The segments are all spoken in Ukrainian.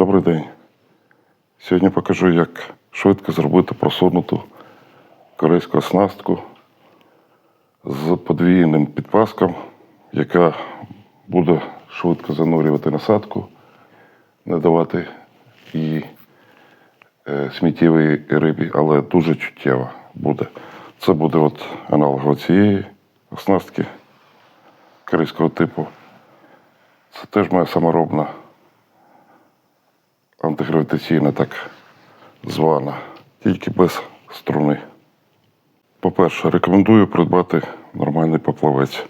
Добрий день. Сьогодні покажу, як швидко зробити просунуту корейську оснастку з подвійним підпаском, яка буде швидко занурювати насадку, не давати її е, сміттєвій рибі, але дуже чуттєва буде. Це буде от аналог цієї оснастки корейського типу. Це теж моя саморобна антигравітаційна так звана, тільки без струни. По-перше, рекомендую придбати нормальний поплавець.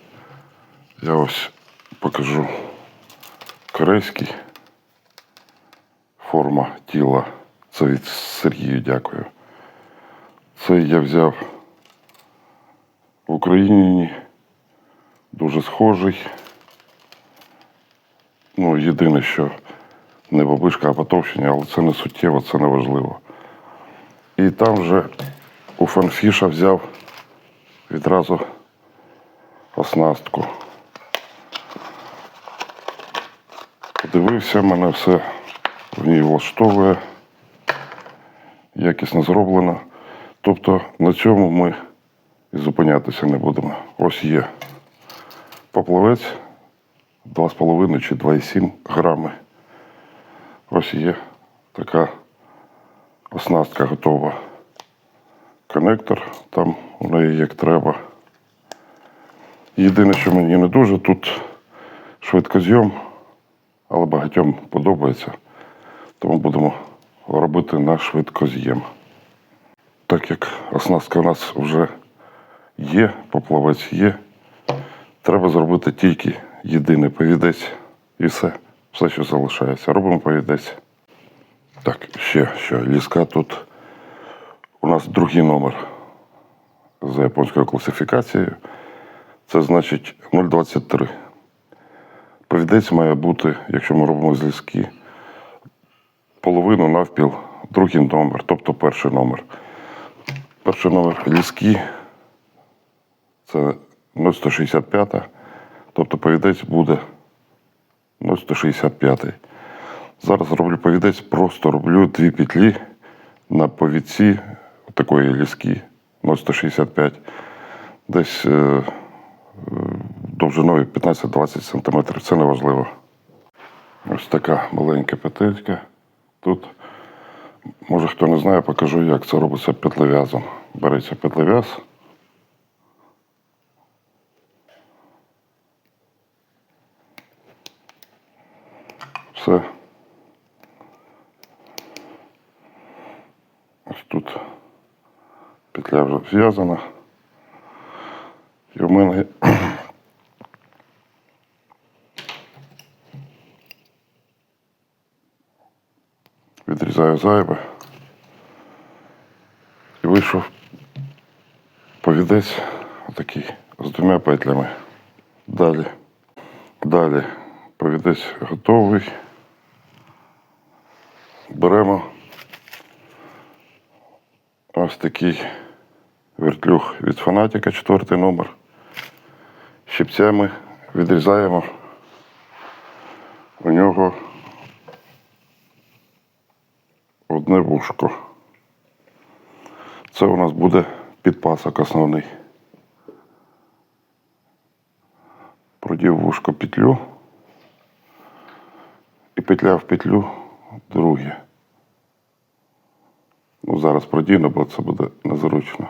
Я ось покажу корейський форма тіла. Це від Сергію дякую. Цей я взяв в Україні дуже схожий. Ну, єдине, що не бабишка, а потовщення, але це не суттєво, це не важливо. І там вже у фанфіша взяв відразу оснастку. Подивився, мене все в ній влаштовує, якісно зроблено. Тобто на цьому ми і зупинятися не будемо. Ось є поплавець 2,5 чи 2,7 грами. Ось є така оснастка готова. Коннектор там у неї як треба. Єдине, що мені не дуже, тут швидкозйом, але багатьом подобається. Тому будемо робити на швидкоз'єм. Так як оснастка у нас вже є, поплавець є, треба зробити тільки єдиний повідець і все. Все, що залишається. Робимо повідець. Так, ще що. Ліска тут у нас другий номер за японською класифікацією. Це значить 0,23. Повідець має бути, якщо ми робимо з ліски, половину навпіл, другий номер, тобто перший номер. Перший номер ліски це 0,165, тобто повідець буде 0,165. Зараз роблю повідець, просто роблю дві петлі на повідці такої ліски 0,165, десь е, е, довжиною 15-20 см. Це не важливо. Ось така маленька петелька. Тут, може хто не знає, покажу, як це робиться петлев'язом. Береться петлев'яз. Все. Ось тут петля вже зв'язана. І в мене відрізаю зайве. І вийшов повідець отакий з двома петлями. Далі. Далі повідець готовий. Беремо ось такий вертлюг від фанатіка, четвертий номер. Щипцями відрізаємо у нього одне вушко. Це у нас буде підпасок основний. Продів вушко петлю і петля в петлю друге. Ну, зараз продіну, бо це буде незручно.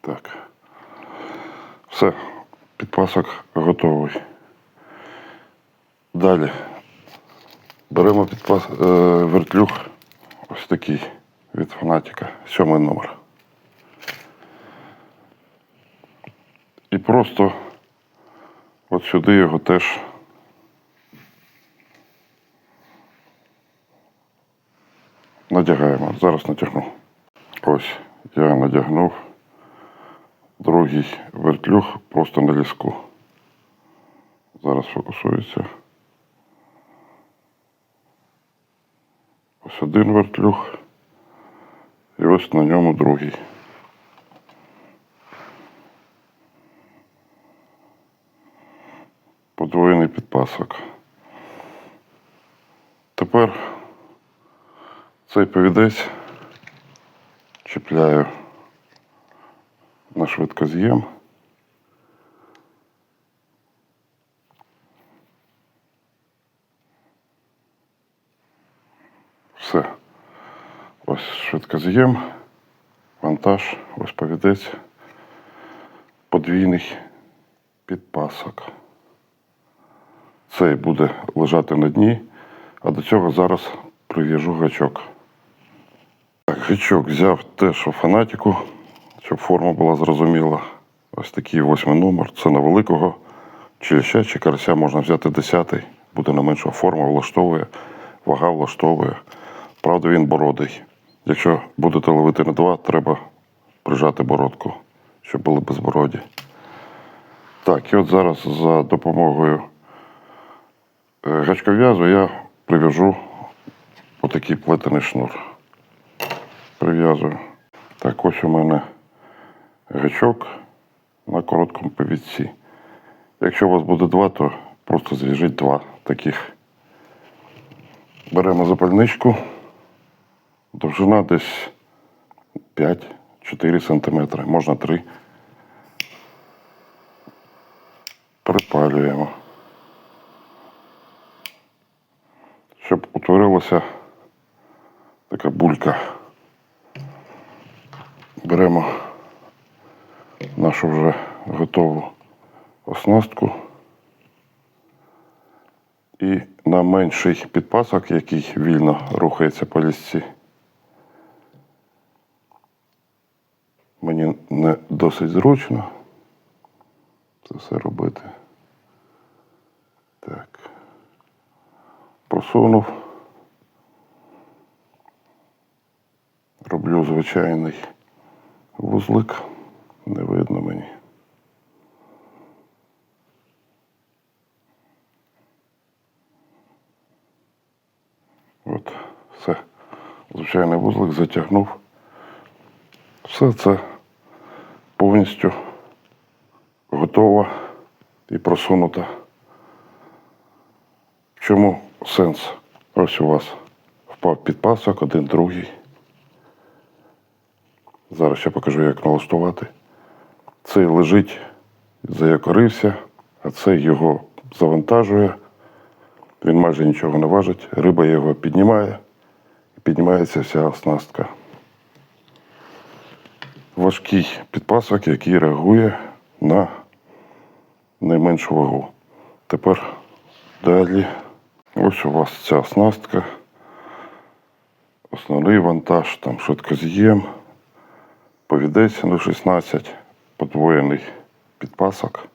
Так. Все, підпасок готовий. Далі беремо підпас е, вертлюг ось такий від фанатіка, сьомий номер. І просто от сюди його теж надягаємо. Зараз натягну. Ось я надягнув другий вертлюг просто на ліску. Зараз фокусується. Ось один вертлюг. І ось на ньому другий. подвоєний підпасок. Тепер цей повідець чіпляю на швидкоз'єм. Все. Ось швидкоз'єм, вантаж, ось повідець, подвійний підпасок. Цей буде лежати на дні, а до цього зараз прив'яжу гачок. Так, взяв теж у фанатіку, щоб форма була зрозуміла. Ось такий восьмий номер. Це на великого челяща чи карася можна взяти десятий, буде на менша форма, влаштовує, вага влаштовує. Правда, він бородий. Якщо будете ловити на два, треба прижати бородку, щоб були безбороді. Так, і от зараз за допомогою е, гачков'язу я прив'яжу отакий плетений шнур. Прив'язую. Так, ось у мене гачок на короткому повідці. Якщо у вас буде два, то просто зв'яжіть два таких. Беремо запальничку. Довжина десь 5-4 см, можна 3. Припалюємо. Щоб утворилася така булька. Беремо нашу вже готову оснастку. І на менший підпасок, який вільно рухається по лісці, мені не досить зручно це все робити. Так. Просунув. Роблю звичайний вузлик. Не видно мені. От, все. Звичайний вузлик затягнув. Все це повністю готова і просунута. В чому сенс? Ось у вас впав підпасок, один другий. Зараз я покажу, як налаштувати. Цей лежить, заякорився, а цей його завантажує. Він майже нічого не важить. Риба його піднімає і піднімається вся оснастка. Важкий підпасок, який реагує на найменшу вагу. Тепер далі. Ось у вас ця оснастка. Основний вантаж, там швидкоз'єм, повідець на 16, подвоєний підпасок.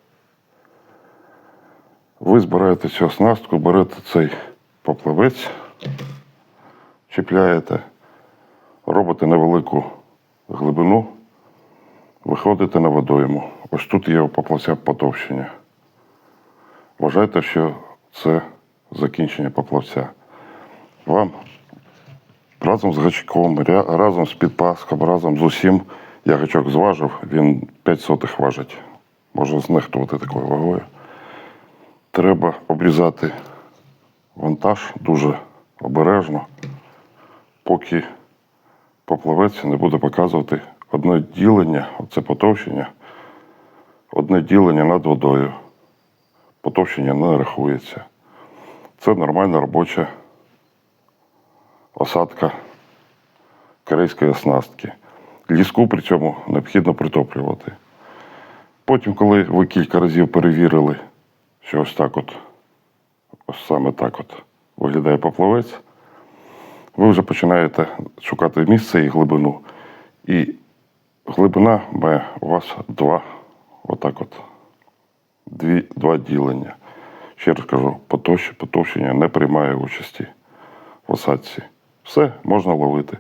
Ви збираєте цю оснастку, берете цей поплавець, чіпляєте, робите невелику глибину, виходите на водойму. Ось тут є поплавця потовщення. Вважайте, що це закінчення поплавця. Вам разом з гачком, разом з підпаском, разом з усім, я гачок зважив, він 5 сотих важить. Можна знехтувати такою вагою. Треба обрізати вантаж дуже обережно, поки поплавець не буде показувати одне ділення, оце потовщення, одне ділення над водою. Потовщення не рахується. Це нормальна робоча осадка корейської оснастки. Ліску при цьому необхідно притоплювати. Потім, коли ви кілька разів перевірили, що ось так от, ось саме так от виглядає поплавець, ви вже починаєте шукати місце і глибину. І глибина має у вас два, отак от, дві, два ділення. Ще раз кажу, потовщ- потовщення не приймає участі в осадці. Все можна ловити.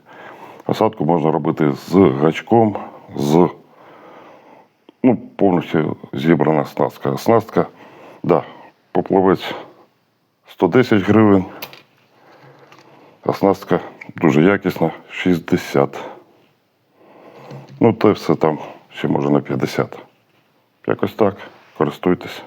Осадку можна робити з гачком, з ну, повністю зібрана оснастка. Оснастка, да, поплавець 110 гривень. Оснастка дуже якісна, 60. Ну, те все там ще може на 50. Якось так. Користуйтесь.